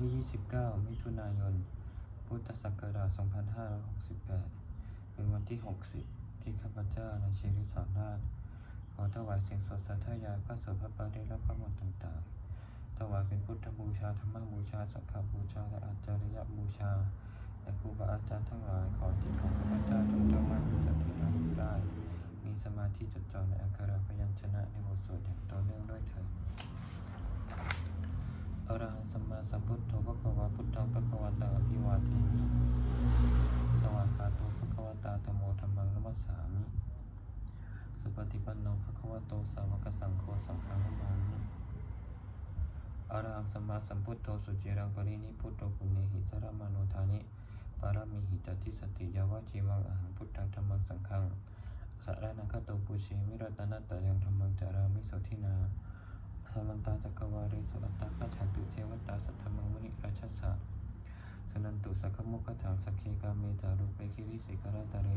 ที่ 29 มิถุนายน พุทธศักราช 2568 เป็นวันที่ 60 ที่ข้าพเจ้าในชีวิตสอนราชขอถวายเสียงสดสาธยายพระสวดพระปาริและพระมนต์ต่างๆ ถวายเป็นพุทธบูชา ธรรมบูชา สังฆบูชา และอาจาริยบูชา และครูบาอาจารย์ทั้งหลาย ขอจิตของข้าพเจ้าจงตั้งมั่นมีสติระลึกได้ มีสมาธิจดจ่อในอักขระพยัญชนะในบทสวดอย่างต่อเนื่องด้วยเถิด อรหังสัมมาสัมพุทโธพระควาพุทธังพระควันตังอภิวาเทมิสวากาโตพระคะวตาธรรมโมธรรมังนัมสสามิ สุปฏิปันโนภะควะโตสาวกสังโฆสังฆังนมามิอรหังสัมมาสัมพุทโธสุจิรังปรินิพุทโธปุณเนหิตระมโนทานิปารามิหิตติสติยาวะจีวังอหังพุทธังธรรมังสังฆังสารนังคโตปุเชมิรัตนะตะยังธรรมังจารามิโสทินา สมันตาจักรวาเรสุอัตตาคัจฉันตุเทวตาสัทธมังมุนิราชสะสนันตุสักขมุขถังสักเคกาเมจารุเปคิริสิกราตะเร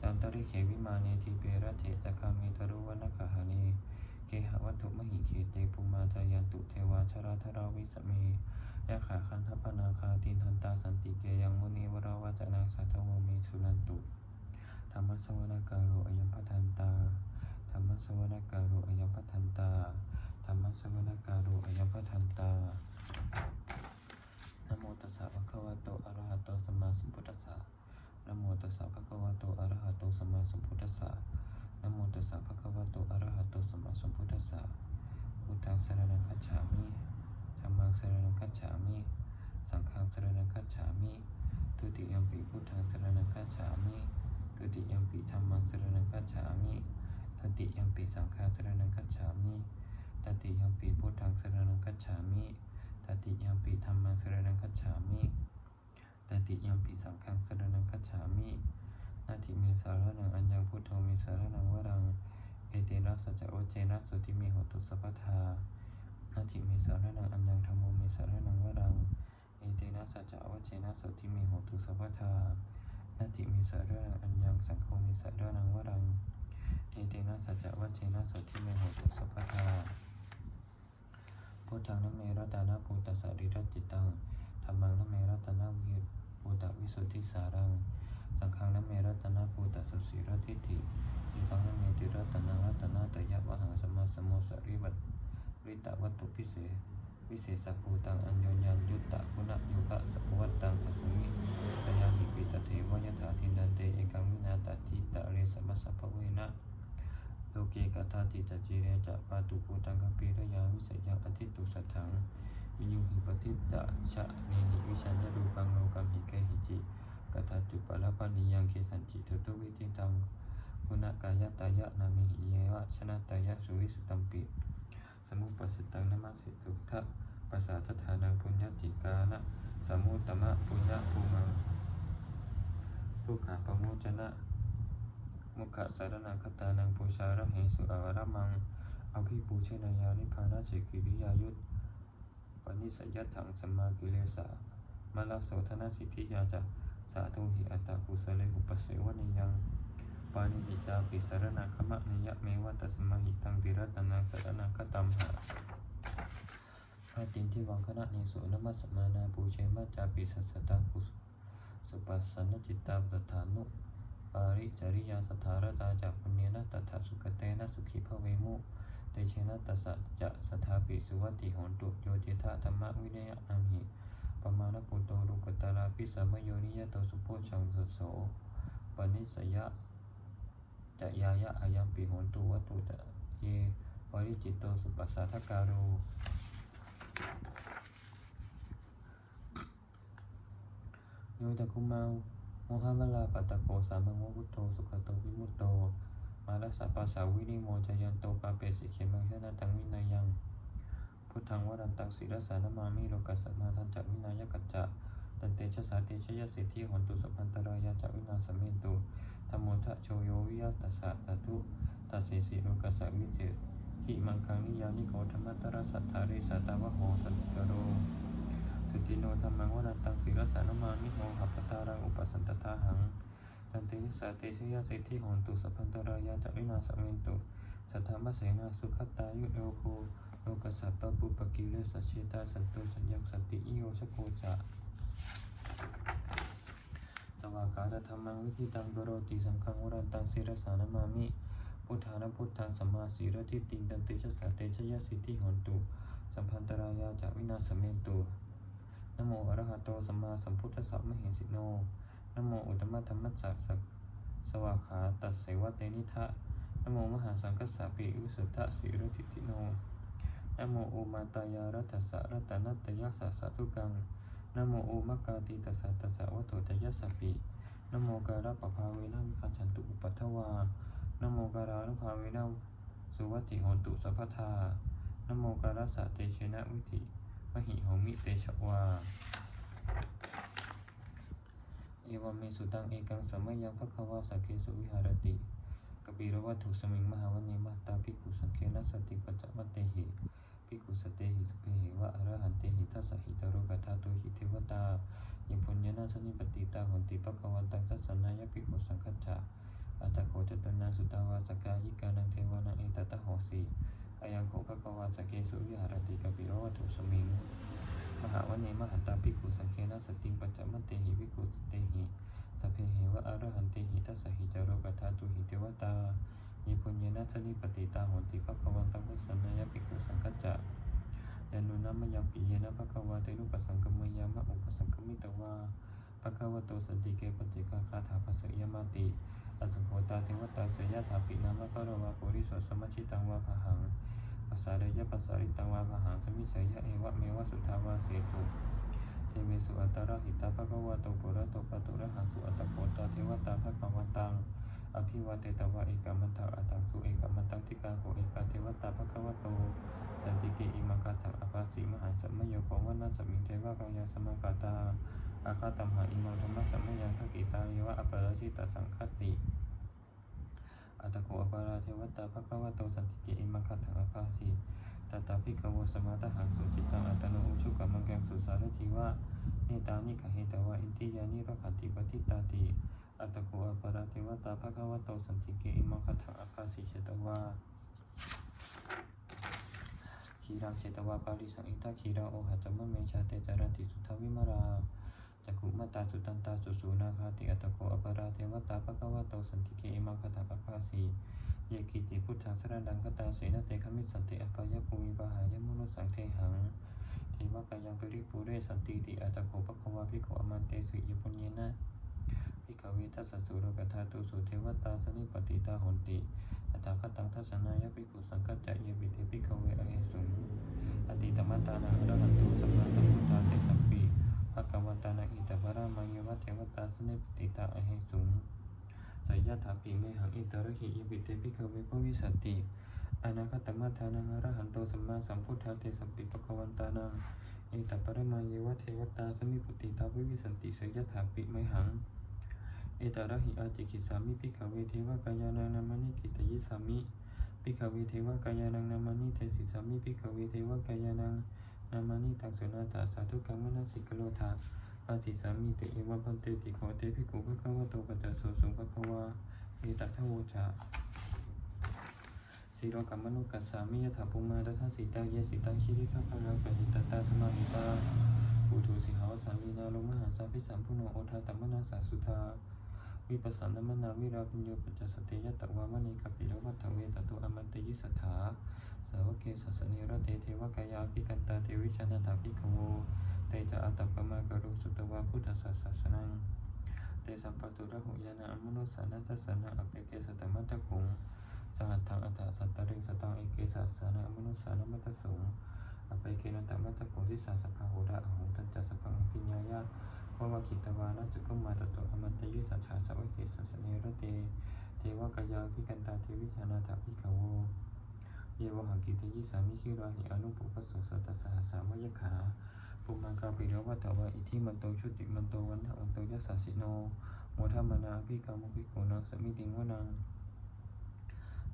จันตริเขวิมาเนทิเปรเถจัคามิตรุวนาคหานีเกหวัตถุมหิเขเตปุมาจายันตุเทวาชราธราวิสเมยะขาคันทปนาคาตินทันตาสันติเกยังมุนีวราวาจนาสัทธวเมสุนันตุธรรมสวนาการโรอยัมพัทันตาธรรมสวนาการโรอยัมพัทันตา การโรอยัมพัทันตานโมตัสสะภะคะวะโตอะระหะโตสัมมาสัมพุทธัสสะนโมตัสสะภะคะวะโตอะระหะโตสัมมาสัมพุทธัสสะนโมตัสสะภะคะวะโตอะระหะโตสัมมาสัมพุทธัสสะพุทธังสรณังคัจฉามิธัมมังสรณังคัจฉามิสังฆังสรณังคัจฉามิทุติยมปิพุทธังสรณังคัจฉามิทุติยมปิธัมมังสรณังคัจฉามิตติยมปิสังฆังสรณังคัจฉามิ ตติยัมปิพุทธังสรณังคัจฉามิตติยัมปิธัมมังสรณังคัจฉามิตติยัมปิสังฆังสรณังคัจฉามินาทิเมสารนังอัญญังพุทโธเมสารนังวรัง เอเตนะสัจจวเจนะสุติเมหตุสัพพทานาทิเมสารนังอัญญังธรรมโมเมสารนังวรัง เอเตนะสัจจวเจนะสุติเมหตุสัพพทานาทิเมสารนังอัญญังสังโฆเมสารนังวรัง เอเตนะสัจจวเจนะสุติเมหตุสัพพทา พุทธังนเมรัตนาภูตสาริรจิตตังธรรมังนเมรัตนาวิภูตวิสุทธิสารัง สังฆังนเมรัตนาภูตสุสีรทิฏฐิอิตังนเมติรัตนารัตนาตยะวหังสมาสมโมสริวัตริตวัตถุพิเศษวิเศษภูตังอัญโยญันยุตตะคุณยุคะสัพพวัตตังอสุมิตยาหิปิตเทวยถาทินันเตเอกังวินาตติตะเรสมัสสะภเวนะ โลเกกตาติจจิเรจะปาตุภูตังคปีระยาวิสยังอธิตุสัทธังวิยุหิปทิตะชะเนหิวิชัญญรูปังโลกัมหิเกหิจิกตาจุปละปานิยังเคสันจิทุตุวิติตังคุณกายตายะนามิหิเยวะชนะตายะสุวิสุตัมปิสมุปสิตังนมัสสิสุทะปัสสาทธานังปุญญติกานะสมุตตมะปุญญภูมังทุกขาปโมจนะ มุขสารนังคตานังปูชาระเหสุอาวรมังอภิปูชนายานิพานาสิกิริยายุตปนิสยัตถังสัมมากิเลสะมาลาโสธนาสิทธิยาจะสาธุหิอัตตากุสเลหุปเสวนิยังปานิหิจาปิสารนาคมะนิยะเมวะตัสมาหิตังติรัตนังสารนาคตัมหะอาตินที่วังคณะเนสุนมัสสมานาปูเชมัจจาปิสัสสตากุสุปัสสนจิตตาปฐานุ ปาริจริยาสถารตาจากปุญเนนะตถาสุขเตนะสุขีภเว โมวิเนยนัมหิปมาณปุตโตรุกตาลาปิสัมโยนิยโตสุโพชังสุโสปนิสยะมปิโหนตุวัตุตะลาปัตตะโกสามังโมพุทโธสุขโตวิมุตโต มาลสัพพะสาวิริโมจยันโตปาเปสิเขมังเฮนะตังวินายังพุทธังวรันตังศิรสานามามิโลกัสสนาทันจักวินายกัจจะตันเตชะสาเตชะยะสิทธิหนตุสัพพันตรายาจักวินาสเมตุธรรมโมทะโชโยวิยตัสสะตตุตัสสิสิโลกัสสะวิเจหิมังคังนิยานิโกธรรมตระสัทธาเรสัตาวะโหสันติกโร สุติโนธรรมังวรันตังศิรสานมามิโหหัปปตารังอุปสันตทาหังตันตยสาเตชยสิทธิหนตุสัพพันตรายาจวินาสเมนตุสัทธามะเสนาสุขตายุโยโคโลกัสสะปปุปกิเลสะเชตาสันโตสัญญังสันติอิโยชโกจะสวากาตธรรมังวิธิตังกโรติสังฆังวรันตังศิรสานมามิพุทธานพุทธังสัมมาสีรทิติงตันติชะสาเตชยสิทธิหนตุสัมพันตรายาจวินาศเมตุ โมอะระหะโตสัมมาสัมพุทธัสสะมะเหสิโนนโมอุตตมะธรรมัสสะสักสวาขาตัสเสวะเตนิทะนโมมหาสังคัสสะปิวิสุทธะสีรทิติโนนโมโอมาตายารัตสะรัตนัตตยะสัสสะทุกังนโมโอมกาติตัสสะตัสสะวะโตจะยัสสะปินโมการะปภาเวนะวิคันฉันตุอุปัฏฐวานโมการานุภาเวนะสุวัติโหนตุสัพพทานโมการะสะเตชนะวิธิ มหิโหมิเตชะวา เอวเมสุตังเอกังสัมมยังภควาสักเคสุวิหารติกปิรวัตถุสมิงมหาวันเนมัตตาภิกขุสังเคนะสติปัจจมัตเตหิภิกขุสเตหิสเปหิวะอรหันเตหิทัสสหิตโรกัตาโตหิเทวตายิพุญญนาสนิปติตาหนติปะกวันตังทัสสนายภิกขุสังคัจฉะอัตโคจตนาสุตาวาสกายิกานังเทวานังเอตตะโหสี ยังโคภควาสักเคสุวิหารติกปิโรวัตุสมิง มหาวันเนมหันตาภิกขุสังเคนะสติงปัจจมัตเตหิภิกขุเตหิสัพเพเหวะอรหันเตหิทัสสะหิจารุกัฏฐาตุหิเทวตายิพุญญนะชนิปติตาหนติภควันตังทัสนายภิกขุสังกัจจะยานุนัมมยังปิเยนะภควาเตนุปสังกมยามะอุปสังกมิตวาภควโตสันติเกปติกาคาถาภสยมาติ อัตโขตาเทวตาเสยถาปินามะปะโรวาปุริโสสมัชชิตังวาภหังภาษาเดยะภาษาริตังวาภหังสมิเสยะเอวะเมวะสุทาวาเสสุเทเวสุอัตตระหิตาภะคะวะโตปุระโตปะตุระหังสุอัตโปตาเทวตาภะคะวันตังอภิวาเตตวะเอกมัตังอัตตังสุเอกมันตังทิกาโหเอกเทวตาภะคะวะโตสันติเกอิมังคาถังอภาสีมหาสัมมโยโภวะนัสสมิงเทวะกายาสมคาตา อาคาตัมหาอิมังธรรมะสัมมยังทักิตาเยวะอปราชิตสังคติอัตตโกอปาราเทวตาภะคะวะโตสันติเกอิมังคัตถังอภาสีตตาภิกขโวสมาตหังสุจิตังอัตโนอุชุกัมมังกังสุสารทิวะเนตานิขเหตวะอินทิยานิรักขันติปฏิตาติอัตตโกอปาราเทวตาภะคะวะโตสันติเกอิมังคัตถังอภาสีเชตวาขีรังเชตวาปาริสังอิทัขีรังโอหัจจมะเมชาเตจารันติสุทวิมารา จักขุมาตาสุตันตาสุสูนาคาติอัตตโกอปราเทวตาภะคะวะโตสันติเกอิมังคตาปะภาสีเยกิติพุทธังสรนังกตาเสนเตคมิสันติอปายภูมิปหายมุนุสังเทหังเทวกายังปริปุเรสันติติอัตตโกภะควะภิกขอมันเตสุยปุญญนะภิกขเวทัสสุโรกธาตุสุเทวตาสนิปติตาหนติอัตถคตังทัสสนายภิกขุสังกัจจะเยบิเทภิกขเวอเหสุอติตมตตานังอรหันตุสัมมาสัมพุทธาเตสัม ภะคะวันตานาอิตาภรามังยวะเทวตาสเนปติตาอเหสุงสยถาปิเมหังอิตระหิยบิเตปิกเวปวิสันติอนาคตมัทานังอรหันโตสัมมาสัมพุทธาเตสัมปิภะคะวันตานังอิตาภรามังยวะเทวตาสมิปติตาวิวิสันติสยถาปิเมหัง เอตระหิอาจิกิสามิปิกเวเทวกายานังนามานิกิตยิสามิปิกเวเทวกายานังนามานิเทสิสามิปิกเวเทวกายานัง นามานิตังสุนาตาสาธุกังมนัสิกโลทาปาจิสามีเตเอวะพันเตติโขเตภิกขุภะคะวะโตปัจจโสสุภะคะวาเอตัทโวจาสีโรกัมมนุกัสสามิยถาภูมาทัทสิตาเยสิตังชิริข้าพะรังปะหิตตาสมาหิตาปุถุสิหาวสันลีนาลมหันสาพิสัมพุโนโอทาตัมมนาสาสุธาวิปัสสนามนาวิราปิญโยปัจจสติยตะวามณีกัปปิโลวัฏเวตตุอมันตยิสัทธา สาวกเกสัสเนระเตเทวกายาภิกันตาเทวิชานาถาภิกขโวเตจะอัตตปมากรุสุตวาพุทธศาสสนังเตสัมปตุระหุยานาอมนุสานัตสนาอเปเกสตมัตตคุงสหัตถังอัตถสัตตริงสตังเอเกสัสสนาอมนุสานัมัตตสุงอเปเกนันตมัตตคุงทิสาสภาโหระอหุตัจจสพังพิญญายะวะวะคิตวานะจุกุมมาตโตอมันตยิสัจฉาสาวกเกสัสเนระเตเทวกายาภิกันตาเทวิชานาถาภิกขโว เยวหังกิตยิสามิคิราหิอนุปุปสโสสัตสหสามยขาปุมังกาปิโรวัตวะอิทิมันโตชุติมันโตวันทะวันโตยัสสสิโนโมทัมมนาภิกามุภิกขุนังสมิติงวนัง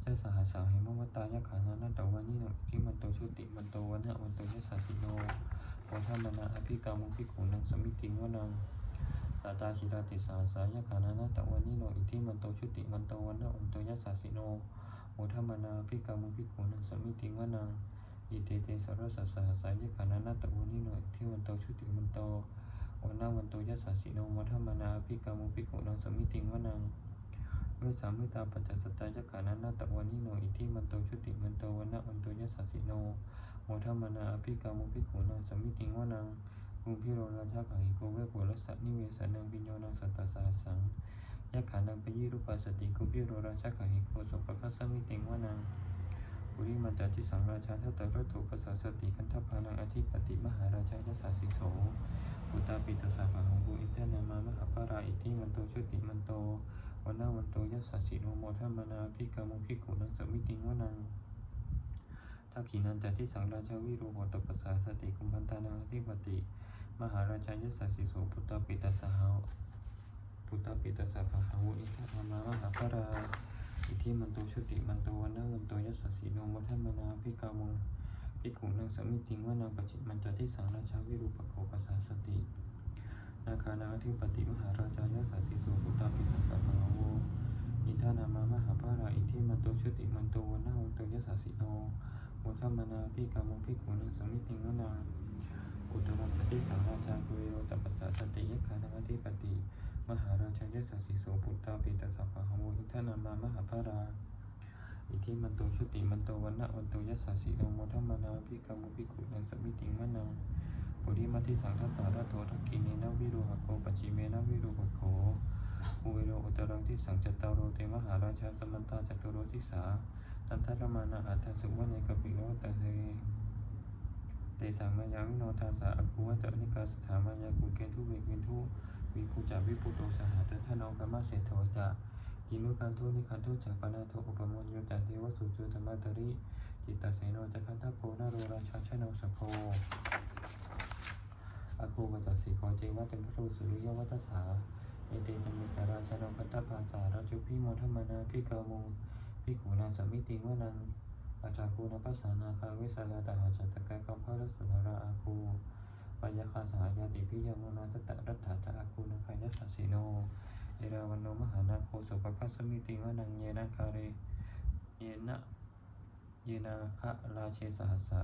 เจ้าสหสาเหมวัตตายะขานานัตวานิโนอิทิมันโตชุติมันโตวันทะวันโตยัสสสิโนโมทัมมนาภิกามุภิกขุนังสมิติงวนังสาตาคิราติสาสายะขานานัตวานิโนอิทิมันโตชุติมันโตวันทะวันโตยัสสสิโน มทัมมนาภิกามุภิกนังสมิติงวนังอิเตเตสรสสสสายะขานานาตะวนิโนอิทิวันโตชุติมันโตวันนาวันโตยัสสะสิโนมัทธมนาภิกามุภิกนังสมิติงวนังเวสามิตาปัจจสตายขานานาตะวนิโนอิทิมันโตชุติมันโตวันนาวันโตยัสสะสิโนมัทธมนาภิกามุภิกขุนังสมิติงวนังภูพิโรราชาขังอิโกเวปุรสสะนิเวสานังปิญโยนังสัตตสาสัง ยะขานังปยิรูปัสติกุพิโรราชาขังอิโกสุปะคัสสมิเตงวานังปุริมันจาทิสังราชาทัตตรถุปสสติคันทพานังอธิปติมหาราชายสาสิโสปุตตาปิตสาภาหงบุอินทนามามหาปาราอิทิมันโตชุติมันโตวันนาวันโตยสสะสิโนโมทัมนาภิกามุภิกุนังสมิติงวานังทักขีนันจาทิสังราชาวิโรหตปสาสติกุมพันตานังอธิปติ มหาราชายสาสิโสปุตตาปิตสาหา ปุตตาปิตสาภาหงบุอินทนามามหาปาราอิทิมันโตชุติมันโตวันนาวันโตยัสสีโนมัทมนาพิกามุงพิขุนังสมิติงวานังปจิตมันจติสังราชาวิรูปโคปสาสตินาคานาธิปติมหาราชายัสสะสีโสปุตตาปิตัสสะภาโวอินทานามามหาภาราอิทิมันโตชุติมันโตวันนาวันโตยัสสะสีโนมัทมนาพิกามุงพิขุนังสมิติงวานังอุตตรังจติสังราชาคุโรตปัสสะสติยคานาธิปติ มหาราชายัสสะสีโสปุตตาปิตัสสะภาโวอินทานามามหาภาราอิทิมันโตชุติมันโตวันนะวันโตยัสสะสีโนโมทัมมานาภิกามุภิกขุนังสมิติมะนังปุริมัติสังทัตตาระโตทักกินีนวิโรหโกปจิเมนวิโรหโขอุเวโรอุตรังที่สังจัตตารโรเตมหาราชาสมันตาจตุโรทิสานันทรมานาอัตสุวะเนกปิโรตะเฮเตสังมายาวิโนทาสาอภุวะจะนิกาสถามายากุเกทุเวกินทุ วิภูจาวิปุโตสหะเตทะโนกรรมเสโทจะกินุกันทุนิคันทุจักปนาโทอุปมโยจันเทวสุจุธรรมตริจิตตเสโนจักขันทโพนาโรราชาชนสโพอาคูปัจสิโกเจวะเตมพระรูสุริยวัตสาเอเตจมิจาราชนคันทภาษาราจุพิโมทมนาพิกามุพิขูนาสมิติวนังอัตาคูนปัสสานาคาเวสาลาตาหาจัตตะกายกัมพาลสนาราอาคู ปยคาสายาติพิยมุนาสตะรัตถาตะอาคูนาคายัสสสิโน เอราวันโนมหานาโคสุปคัสสมิติวนังเยนะคาเรเยนะเยนาคะราเชสหัสา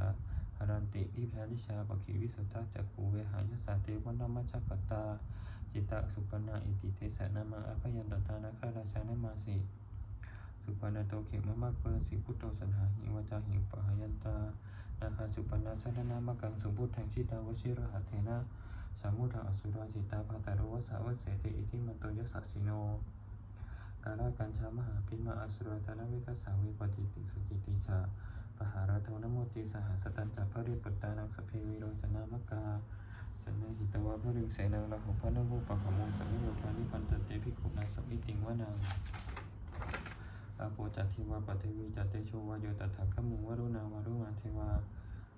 หารันติทิแพยานิชาปคิวิสุทธาจักขูเวหายสาเตวันมัจจปตตา จิตตะสุปนาอิติเตสะนามาอภยันตตานาคาราชานมาสิสุปนาโตเขมมะมะเปสิพุทโตสันหาหิวจาหิปะหายันตา นาคาสุปนาสันนามกังสมพุทธังชิตาวชิรหัตเถนะสามุทาอสุราจิตาภาตาโรวสาวเสติอิทิมันโตยัสสะสิโนกาลากัญชามหาพิมาอสุรธนวิกัสสาวิปจิติสกิติชาปหารโทนโมติสหัสตันจัพริปตานังสเพวิโรจนามกาสนนหิตวะพริงเสนังละหุพนมุปะขมุงสมิโยธานิพันตเตภิกขุนาสมิติงวนัง อาโปจัตทิวาปเทวีจัตเตโชวาโยตถาคมุงวรุณาวารุณาเทวา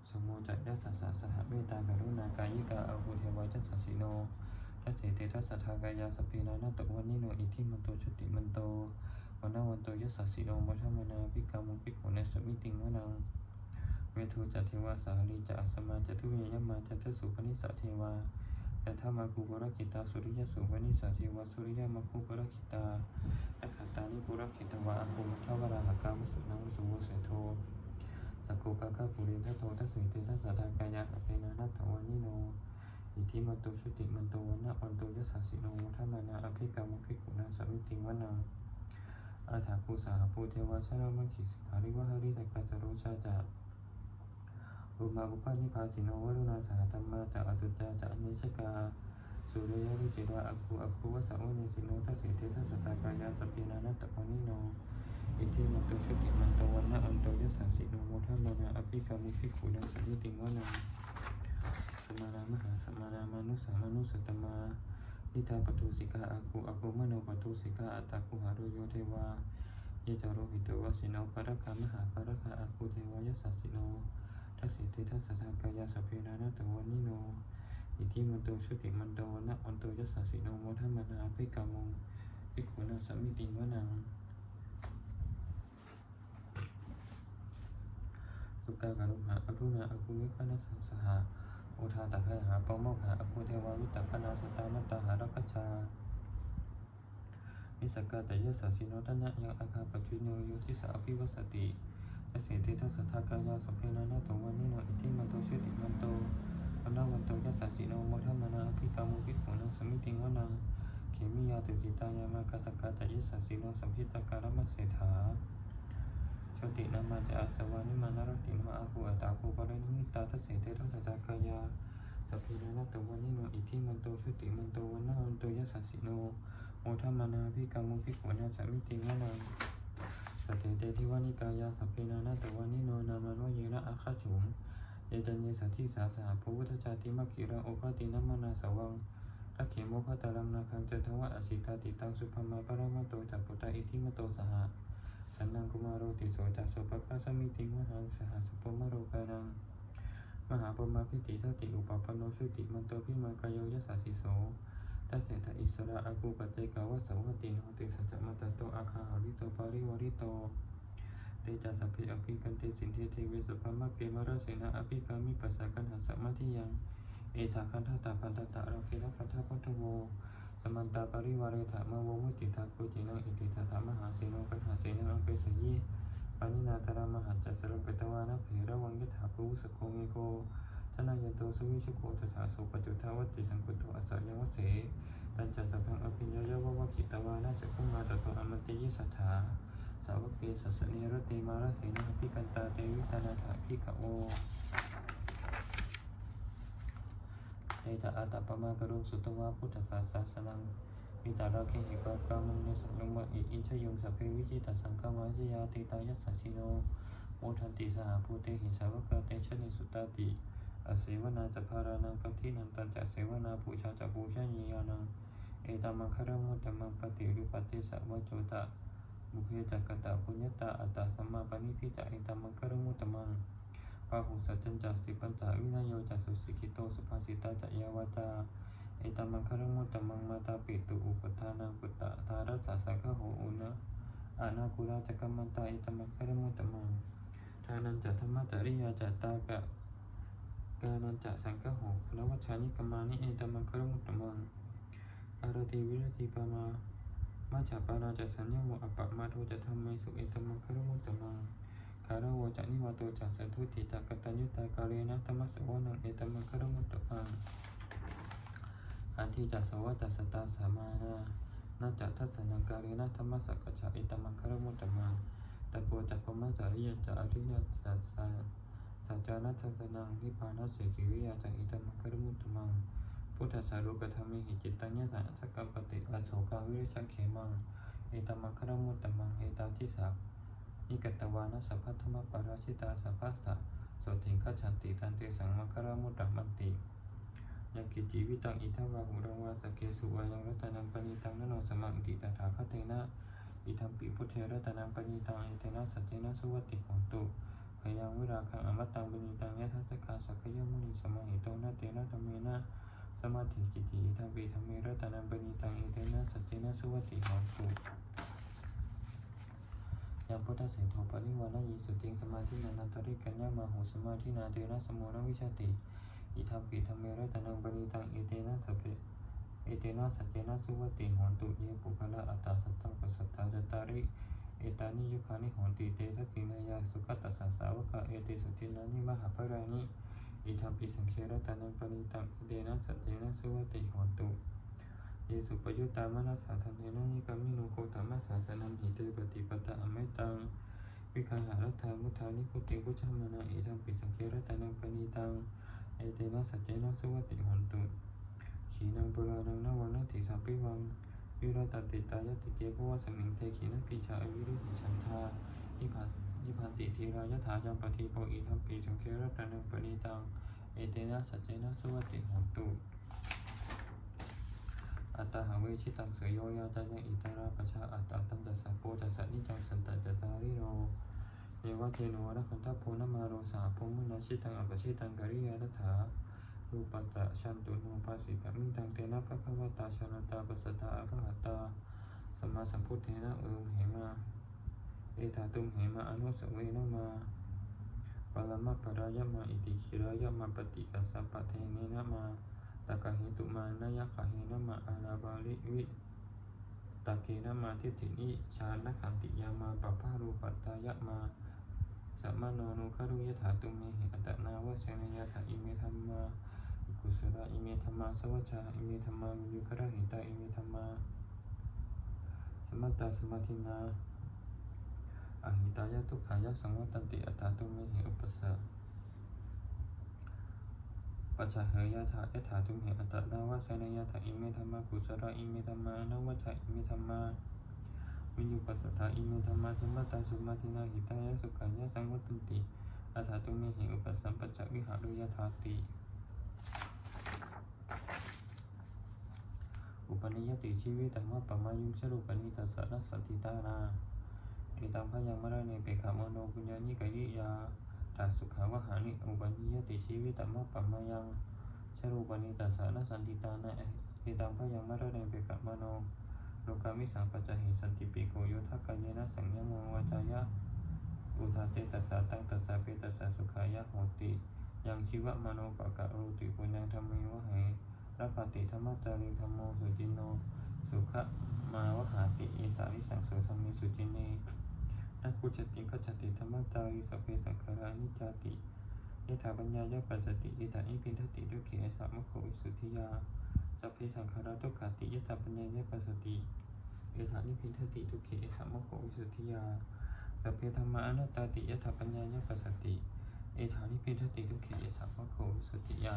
สมโมจัตยัสสะสหเมตตากรุณากายิกาอาภูเทวายัสสะสิโนทัสสิเตทัสสทากายาสพเพนานาตวันนิโนอิทิมันโตชุติมันโตวันนาวันโตยัสสิโนมัทมนาภิกามุภิกขุเนสมิติงวนังเวทูจัตเทวาสาลีจัสมาจะทุเยยมาจะทสุปนิสสะเทวา จะธรรมาคูปรคิตาสุริยสุปนิสสะเทวาสุริยมาคูปรคิตาอัคขตานิปุรคิตวาอาภูมัทวราหกามสุนังสุโวเสโทสกุปะคะปุริทัตโตทัสสิเตทัสสะทากายะกัปเปนานัตวันนิโนอิทิมันโตชุติมันโตวันนะวันโตยัสสะสิโนทัมมานาอภิกามุภิกขุนาสมิติงวนังอาถาคูสาภูเทวชนะมังคิสิกาลิวะหริตกาจโรชาจา อุมาอุปานิพาสิโนวรุณาสหธรรมาจะอตุจาจะอนิชกาสุริยรุจิราอักขุอักขุวสาวเนสิโนทัสสิเตทัสสะทากายะสัพเพนานัตถวันนิโนอิทิมันโตชุติมันตวันนะอันโตยัสสะสิโนโมทัมมานาอภิกามุภิกขุนังสัมมิติงวนังสมานามหาสมานามานุสามานุสตมาอิทาปตุสิกาอาคูอาคูมโนปตุสิกาอัตตาคุหารุโยเทวาเยจารุหิตวสิโนปะระคามหาปะระคาอาคูเทวายัสสะสิโน ทัสสิเตทัสสะทากายาสพเพนานาตวันนิโนอิทิมันโตชุติมันโตวนะอันโตยัสสสิโนโมทัมนาภิกามุภิกขุนังสัมมิติวนังสุกาการุหาอรุณาอคุวิคณสังสหาโอทาตักให้หาปองโมกหาอคุเทวาวิตักคณาสตามตาหารักขชามิสกาจยสสสิโนทนะยังอาคาปจุโยโยทิสาอภิวสติ เสติทัสสะทากายาสัพเพนานาตวันนิโนอิทิมันโตชุติมันโตวันนาวันโตยัสสสิโนโมทัมมานาภิกามุภิกขุนังสมิติงวนังเขมิยาตุจิตายามากาตกาจยัสสสิโนสัมพิตาการมัสเสถาชตินามาจะอาสวานิมานารตินมาอาคูอัตตาภูปะเรนิมิตาทัสเสติทัสสะทากายาสัพเพนานาตวันนิโนอิทิมันโตชุติมันโตวันนาวันโตยัสสสิโนโมทัมมานาภิกามุภิกขุนังสมิติงวนัง สติเตทิวานิกายาสัพเพนานาตวานิโนนามันวะเยนะอาคาฉุงเยจันเยสัทิสาสหภูวุทธจาติมัคคิรังโอคตินัมมานาสวังรักเขโมคตารังนาคังจัทวะอสิตาติตังสุภมาปรามโตจัปปุตตาอิทิมโตสหะสันนังกุมารโรติโสจัสโสปะคาสมิติมหังสหสปมโรกานังมหาปมาพิติทัติอุปปโนชุติมันโตพิมากายโยยัสสิโส ตัสเสทอิสระอากูปัจเจกาวสวัตติโนติสัจจมัตตโตอาคาหาริโตปาริวริโตเตจัสพเพอภิกันเตสินเทเทเวสุภมะเกมระเสนาอภิกามิปัสสะกันหัสสมาทิยังเอทาคันธตาพันธตะเราเคนะพันธพันธโวสมันตาปริวาเรถามะโวมุติตาโคจินังอิติตาธามหาเสโนกันหาเสนังอังเปสยีปานินาตารามหัจจสรกตวานะเพระวังยถาภูสโคเมโก ทนายันโตสวิชโกตถาโสปจุทาวติสังกุโตอสสะยังวเสตัญจสัพพังอภิญญายาวะวะขิตวานาจะคุมาตโตอมติยิสัทธาสาวกเกสัสเนรเตมาราเสนาพิกันตาเตวิตานาถาพิกโอเตตะอาตปมากรุสุตวาพุทธศาสสนังมิตาราเคหิปะกามุงเนสังลงมะอิอินชยงสัพเพวิจิตสังฆมาชยาติตายัสสิโนโมทันติสหภูเตหิสาวกเตชะเนสุตติ อเสวนาจะพารานังกัทินันตันจะเสวนาปูชาจะปูชนียานัง เอตามังคารมุตตมังปฏิริปัติสัวโจตะบุเพจักกตะปุญญตาอัตตาสัมมาปณิทิจะเอตัมมังคารมุตตมังปาหุสัจจันจัสิปัญจวินยโยจัสุสิกิโตสุภาสิตาจะยาวาจาเอตัมังคารมุตตมังมาตาปิตุอุปทานังปุตตะทารัสสะสังฆโหอุนะอานาคุราจักกัมมันตาเอตัมังคารมุตตมังทานันจะธรรมจริยาจัตตากะ กานันจะสังฆโหพระวัชานิกมานิเอตัมมังครมุตตมังอารติวิรติปามามาจาปานาจะสัญญโมอปปมาโทจะทำไมสุเอตมังครมุตตมังคารโวจะนิวาโตจะสันทุติจักกตัญญุตาการเรนะธรรมสวนังเอตมังครมุตตมังอันที่จะสวะจะสตาสามานานาจะทัศนังการเรนะธรรมสักกะจะเอตมังครมุตตมังตะโปจะพมจาริยจะอริยจะสา สัจจานัทัสนังนิพพานัสเสกิวิยาจังเอตมังคารมุตตมัง พุทธสารุกธรรมิหิจิตตัญญาสักกปฏิอโศกาวิริชเขมังเอตมังคารมุตตมังเอตาทิสานิกตวานะสัพพะธรรมปาราชิตาสัพพะสะโสติงขฉันติตันเตสังมังคารมุตตมันติยังกิจิวิตังอิทวาหุรังวาสเกสุวายังรัตนังปณิตังนโนสมังติตถาคเตนะอิทัมปิพุทเทรัตนังปณิตังเอเตนะสัจเจนะสุวัติโหตุ ยังวิราคังอมตตังปณิตังยะทัสกาสักยมุนิสมังหิโตนะเตนะธรรมเมนะสมาธิกิติทัมปิธรรมเมรัตนังปณิตังเอเตนะสัจเจนะสุวัติโหตุยังพุทธเสโทปริวานะยิสุติงสมาธินานันตริกัญญามาหุสมาธินาเตนะสมโมนวิชาติอิทัมปิธรรมเมรัตนังปณิตังเอเตนะสัพเพเอเตนะสัจเจนะสุวัติโหตุเยปุคละอัตตาสัตตังปัสสัตตาจตาริ เอตานิยุคานิโหนติเตสักขินายาสุขตัสสะสาวกะเอเตสุตินานิมหาภรานิอิทัมปิสังเครัตนังปณิตังเอเตนะสัจเจนะสุวติโหตุเยสุปยุตตามนัสสาธเนนะนิกามิโนโคตมัสสาสนัมหิเตปฏิปตะอเมตังวิคังหารัตถามุทานิพุติพุชมานาอิทัมปิสังเครัตนังปณิตังเอเตนะสัจเจนะสุวติโหตุขีนังปุรานังนวังนัตถิสัมปิวัง วิรัตติตายติเกภวะสมิงเทขีนัปีชาอวิริหิฉันทานิพันนิพันติทีรายถาจัมปทีโปอิทัมปีสังเครัตนังปณิตัง เอเตนะสัจเจนะสุวัติโหตุอัตตาหาเวชิตังเสยโยยาจายังอิตาราปชาอัตตาตันตัสัพโพจัสสะนิจังสันตจตาริโรเยวะเทโนวะคันทโพนมาโรสาพมุนาชิตังอัปชิตังกริยาทัถา รูปัตตะชันตุโนภาสิกามิตังเตนะภะคะวตาชนะตาปัสสตาอรหะตาสัมมาสัมพุทเทนะเอิมเหมา เอธาตุมเหมาอนุสเวนะมาปรมัปปรายมาอิติขิรายมาปฏิกัสสะปะเทเนนะมาตากะหิตุมานายะขะเฮนะมะอาลาบาลิวิตาเกนะมาทิฏฐินิชานะขันติยามาปัพพารูปัตตายะมาสัมมาโนนุคารุยถาตุเมหิอัตนาวะเสนยถาอิเมธัมมา กุศลอิเมธัมมาสวัชชาอิเมธัมมาวิยุคระหิตาอิเมธัมมาสมัตตาสมาธินาอหิตายะทุกขายะสังวัตันติอัตถาตุเมหิอุปสสะปัจจเหยถายถาตุเมหิอัตตนาวะสนยถาอิเมธัมมากุศลอิเมธัมมานวัชชาอิเมธัมมาวิญญูปัสสถาอิเมธรรมาสมปตตาสุมาทินาหิตายะสุขายะสังวัตันติอาสาตุเมหิอุปสัมปัจจวิหารุยธาติ อุปนิยติชีวิตัมมะปะมายุงชรุปนิทัสสะนัสสันติตานาเอตังพยังมะระเนเปขามโนปุญญานิกายิยาตาสุขาวหานิอุปนิยติชีวิตัมมะปะมายังชรุปนิทัสสะนัสสันติตานาเอตังพยังมะระเนเปขามโนโลกามิสังปัจจหิสันติปิโกโยทักกายนะสังยมวาจายะอุทาเตตัสสะตังตัสสะเปตัสสะสุขายะโหติ ยังชีวะมโนปะกะโรติปุญญังธรรมิวะเห รักขติธรรมจาริธรรมโมสุจินโน สุขะมาวหาติเอสาริสังโสธรรมิสุจินเนนักขุจติกัจติธรรมจาริสเพสังขารานิจติยถาปัญญายะปัสสติเอตานิพินทติทุกเขสัมมโควิสุทิยาสัพเพสังขาราทุกขติยตาปัญญายะปัสสติเอถานิพินทติทุกเขสัมมโควิสุทิยาสัพเพธรรมาอนัตตาติยถาปัญญายะปัสสติเอถานิพินทติทุกเขสัมมโควิสุทิยา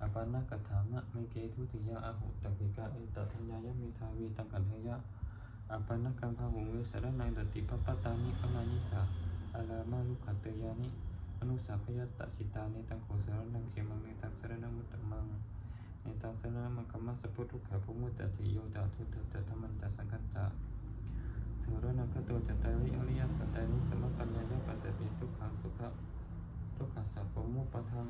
อปานากัฏฐามะเมเกทุติยาอาหุตกิกาเอตัทัญญายะเมทาวีตังกันเทยะอปานากัมภาหุเวสระนังตติปปตานิปนานิจาอาลามาลุขัตเตยานิอนุสัพพยัตตชิตาเนตังโขสรนังเขมังเนตังสรนังมุตตมังเนตังสรนังมังคมัสสะพุทธุขะภูมุตตติโยจาทุตตะธรรมันจาสังกัจจะสรนังคโตจตาริอริยสัตตานิสมปัญญายะปัสสติทุกขังสุขะทุกขสัพพมุปทัง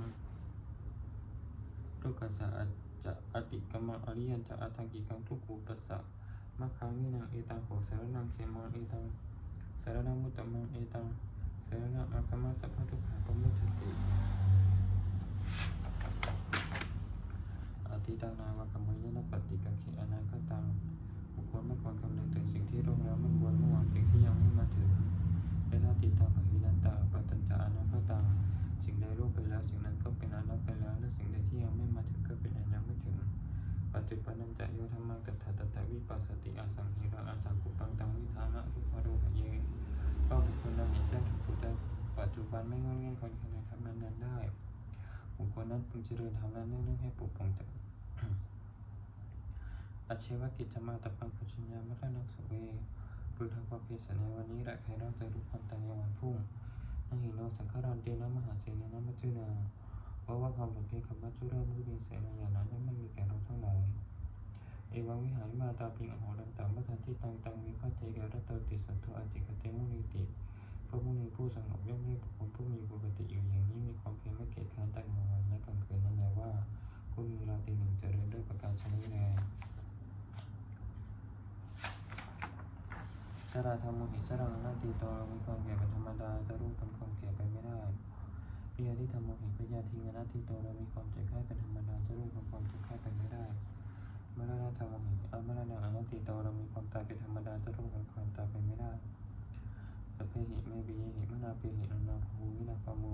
ทุกขสัจจะอติกรรมอริยันจะอัตังกิกังทุกขุปัสสะมะคามินังเอตังโขสารนังเขมังเอตังสารนังมุตตมังเอตังเสนาอัคมาสัพพะทุกขาปมุจติอาทิตังนาวะกัมมยนะปฏิกังขีอนาคตังบุคคลไม่ควรคำนึงถึงสิ่งที่ร่วงแล้วไม่ควรมุ่งหวังสิ่งที่ยังไม่มาถึงเอทาติตาภหินันตาปตัญจานาคตังสิ่งใดล่วงไปแล้วสิ่งนั้น ตไปแล้วและสิ่งใดที่ยังไม่มาถึงก็เป็นอันยังไม่ถึงปัจจุบันนันจะโยธรรมังตัทธะตัตถวิปัสสติอาสังหิรังอาสังกุปังตังวิธานะทุกขโรหะเยก็บุคคลนั้นเห็นแจ้งถึงพุทธปัจจุบันไม่งอนเง่นคนขณะทำนั้นนั้นได้บุคคลนั้นพึงเจริญธรรมนั้นเนื่องให้ปลุกปลงแต่อาชีวกิจมาตะปังคุชิญญามรณังสเวพึงทำความเพียรในวันนี้และใครเราจะรู้ความตายในวันพรุ่งนหิโนสังฆารานเตนะมหาเสนนะมัจจุนา ว่าว่าความหลงเพียงคำมัจจุเรามุขเบเสนาอย่างนั้นย่อมไม่มีแก่เราทั้งหลายเอวังวิหารมาตาปิงอโหรันตังมัทันที่ตังตังวิภัตเตกะรัตโตติสันโทอจิกเตมุนิติพระมุนีผู้สงบย่อมเรียกบุคคลผู้มีปกติอยู่อย่างนี้มีความเพียรไม่เกียจคร้านตั้งวัน และกลางคืนนั่นแหละว่าผู้มีราตรีหนึ่งเจริญด้วยประการชนิดแลชราธรรมโมหิชรังนาตีตเรามีความแก่เป็นธรรมดาจะรู้ทำความแก่ไปไม่ได้ ปิยาที่ธรรมโมหิพยาทิงนาตีโตเรามีความเจ็บไข้เป็นธรรมดาจะรู้ทำความเจ็บไข้ไปไม่ได้เมรณะธรรมหิอมรณะอนัตติโตเรามีความตายเป็นธรรมดาจะร่วมกับความตายไปไม่ได้สัพเพหิเมบิเยหิมนาเปหิอนาภูวินาปโม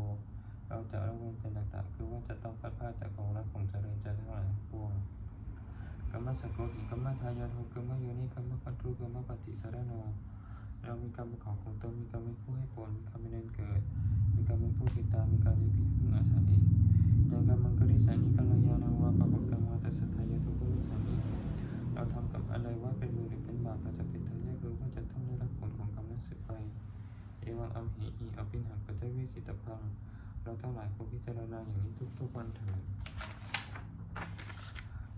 เราจะระเวนเป็นต่างๆคือว่าจะต้องพัดพลาดจากของรักของเจริญใจทั้งหลายปวงกรรมสกโกหิกรรมทายานุกรรมโยนิกรรมปัตตุกรรมปฏิสารโน เรามีกรรมเป็นของของตนมีกรรมเป็นผู้ให้ผลมีกรรมเป็นเดินเกิด มีกรรมเป็นผู้ติดตามมีการได้พิพึ่งอาศัยยังกรรมังกริสานิกัลยานังวาปะปะกังวาตัสสะทายาทุกุมิสามิเราทำกับอะไรว่าเป็นบุญหรือเป็นบาปเราจะเป็นทายาคือว่าจะต้องได้รับผลของกรรมนั้นสืบไป เอวังอัมหิหิอภินหังปัจจเวคิตพัง เราทั้งหลายควรพิจารณาอย่างนี้ทุกๆวันเถิด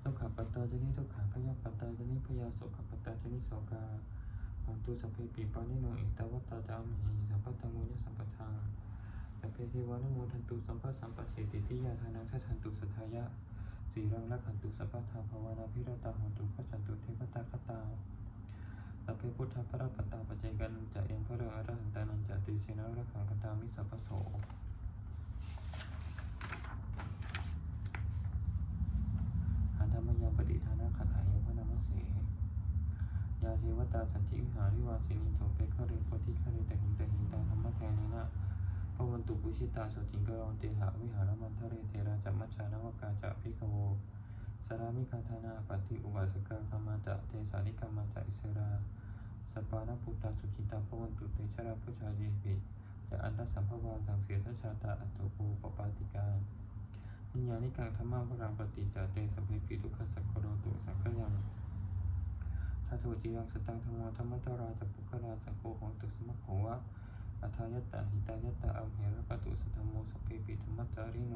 ทุกขปัตตาจนิทุกขาพยาปัตตาจนิพยาโสขปัตตาจนิโสกา หันตุสัพเพปีปานิโนเอตวัตตาจามหิสัมปัตตมุญสัมปทังสัพเพเทวานุโมทันตุสัมปัสสัมปัสสิติทิยาทานังทัทันตุสัทธายะสีรังรักขันตุสัพพทาภาวนาพิรตาหันตุขจันตุเทวตาคตาสัพเพพุทธปรปัตตาปัจเจกันันจะยังพระอรหันตานันจะติเสนารักขังคตามิสัพพโสหันธรรมยังปฏิทานาเทวตาสันติวิหาริวาสินีโตเปคะเรโพธิคเรตหิงตหิงตังธรรมแทนีนะพวันตุปุชิตาสุติงกรอนเตหะวิหารมันทะเรเทระจัมมัจฉานวกาจะพิกโวสารามิคาธานาปฏิอุบาสกาคามาจะเทสานิกามาจะอิสราสปานาพุทธาสุขิตาพวันตุเตชะราพุชาเยปิจะอันตสัมภวาสังเสียทชาตาอัตโตภูปปาติกาวิญญาณิกังธรรมะวรังปฏิจจเตสัพเพปิทุกขสักโคโรตุสังขยัง ทัตถุจิยังสตังธรรมโมธรรมตราจะปุกราสังโฆโหตุสมะโขวะอัทายตตาหิตายตตาอัมเหระกตุสธรรมโมสเพปิธรรมจาริโน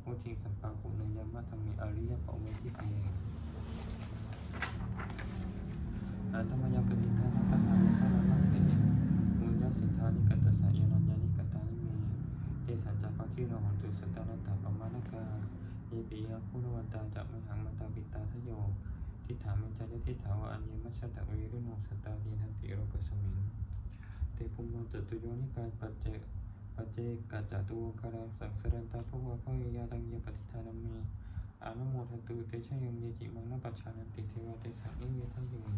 โอจิงสัมปังปุเนยมะธรรมิอริยปเวทิเอันธรรมยังปฏิทานะคาถานิพานามัสเสมุญญาสิทธานิกัตตสายานัญญานิกัตตานิเมเตสัจจปัคคีโนหนตุสตานัตตาปมานกาเยปิยาคุรวันตาจะมหังมาตาปิตาทโย ทิฏฐามิจจายทิฏฐาวะอัญญมัชชะตะเวรุโนสตตาดีทันติโรกสมิงเตปุมโนจตุโยนิกาปัจเจปัจเจกัจจตุโวคารังสังสรันตาภวะภะเยยาตังยปฏิทานามีอนุโมทันตุเตชะยมเยจิมังนปัจฉานันติเทวเตสังอิเวทะยุน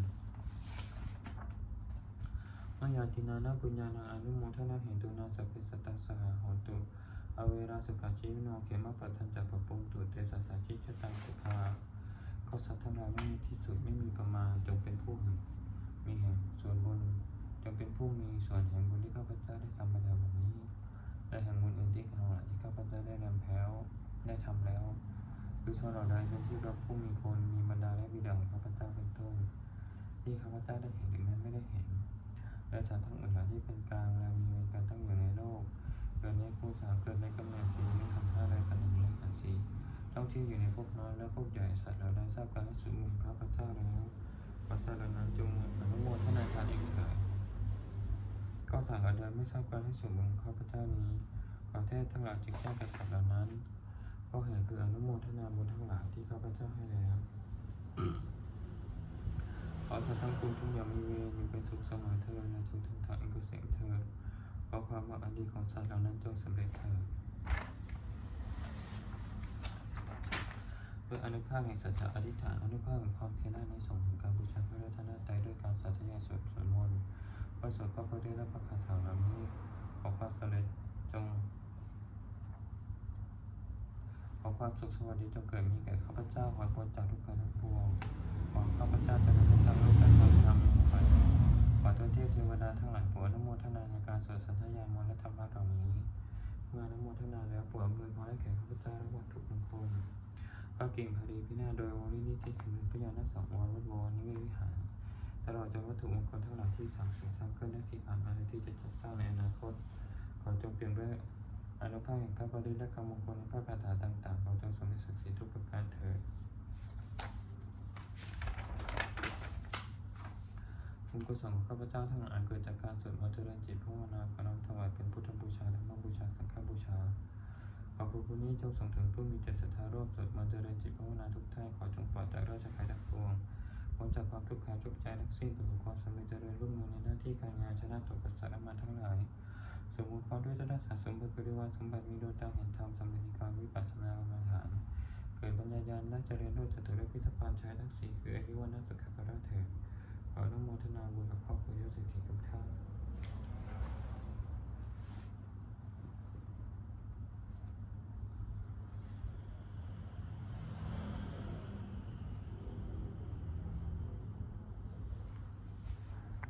มายาตินานาปุญญาณังอนุโมทนาเห็นตุนาสัพเพสัตตาสหาโหตุอเวราสุขาชีวิโนเขมะปัตันจัปปปุงตุเตสัสสาชิชตังสุภา ก็สัตว์ทั้งหลายไม่มีที่สุดไม่มีประมาณจงเป็นผู้แห่งมีแห่งส่วนบุญจงเป็นผู้มีส่วนแห่งบุญที่ข้าพเจ้าได้ทำมาในวันนี้และแห่งบุญอื่นที่ทั้งหลายที่ข้าพเจ้าได้นำแพ้วได้ทำแล้วคือส่วนเราใดเป็นที่รับผู้มีคนมีบรรดาและบิดาของข้าพเจ้าเป็นต้นที่ข้าพเจ้าได้เห็นหรือแม้ไม่ได้เห็น และสัตว์ทั้งอื่นหล่าที่เป็นกลางและมีเวรตั้งอยู่ในโลกเกิดในคู่สามเกิดในกำเนิดสีในขันธ์ห้าและขันธ์หนึ่งและขันธ์สี่ ท่าที่อยู่ในพวกน้อยและพวกใหญ่สัตว์เหล่าใดทราบการให้สุดมุมข้าพเจ้าแล้วขอสัตว์เหล่านั้นจงอนุโมทนาทานเองเถิดก็สัตว์เหล่าใดไม่ทราบการให้สุดมุมข้าพเจ้านี้ขอเทพทั้งหลายจึงแจ้งแก่สัตว์เหล่านั้นเพราะเหตุคืออนุโมทนาบุญทั้งหลายที่ข้าพเจ้าให้แล้วขอสัตว์ทั้งปวงจงอย่ามีเวรอยู่เป็นสุขสมัยเถิดและจงถึงทางอันเกษมเถิดขอความว่าอันดีของสัตว์เหล่านั้นจงสำเร็จเถิด ด้วยอนุภาพแห่งสัจจะอธิษฐานอนุภาพแห่งความเพียรในสงฆ์แห่งการบูชาพระรัตนตรัยด้วยการสาธยายสวดสวดมนต์พระสวดพระพุทธและพระคาถาเหล่านี้ขอความสำเร็จจงขอความสุขสวัสดีจงเกิดมีแก่ข้าพเจ้าขอพ้นจากทุกข์ทั้งปวงขอข้าพเจ้าจะได้ทำรูปการทำธรรมขอขอตัวเทพเทวดาทั้งหลายโปรดอนุโมทนาในการสวดสัทธยายมนต์และธรรมะเหล่านี้เมื่ออนุโมทนาแล้วโปรดอำนวยพรให้แก่ข้าพเจ้าและวัตถุมงคล พระกิ่งพารีพินาโดยวงลินิจิสมเด็จพระญาณสังวรวัดวรนิเวศวิหารตลอดจนวัตถุมงคลทั้งหลายที่สั่งสิ่งสร้างขึ้นและที่ผ่านมาและที่จะจัดสร้างในอนาคต ขอจงเปลี่ยนด้วยอนุภาพแห่งพระบริและคำมงคลและพระคาถาต่างๆ ขอจงสมเด็จศักดิ์สิทธิ์ทุกประการเถิดบุญกุศลของข้าพเจ้าทั้งหลายเกิดจากการสวดมนต์เจริญจิตภาวนาขอน้อมถวายเป็นพุทธบูชาธรรมบูชาสังฆบูชา ขอพระคุณนี้จงส่งถึงผู้มีจิตศรัทธาร่วมสดมนต์เจริญจิตภาวนาทุกท่านขอจงปลอดจากราชภัยทั้งปวงพ้นจากความทุกข์กายทุกข์ใจทั้งสิ้นประสบความสำเร็จเจริญรุ่งเรืองในหน้าที่การงานชนะต่อปัสสาวะมาทั้งหลายสมบูรณ์พร้อมด้วยธนสารสมบัติบริวารสมบัติมีดวงตาเห็นธรรมสำเร็จในการวิปัสสนากรรมฐานเกิดปัญญาญาณและเจริญด้วยจตุรพิธภัณฑ์ใช้ทั้งสี่คืออริวัณสุขภาระเถิดขออนุโมทนาบุญกับครอบครัวโยสิทธิ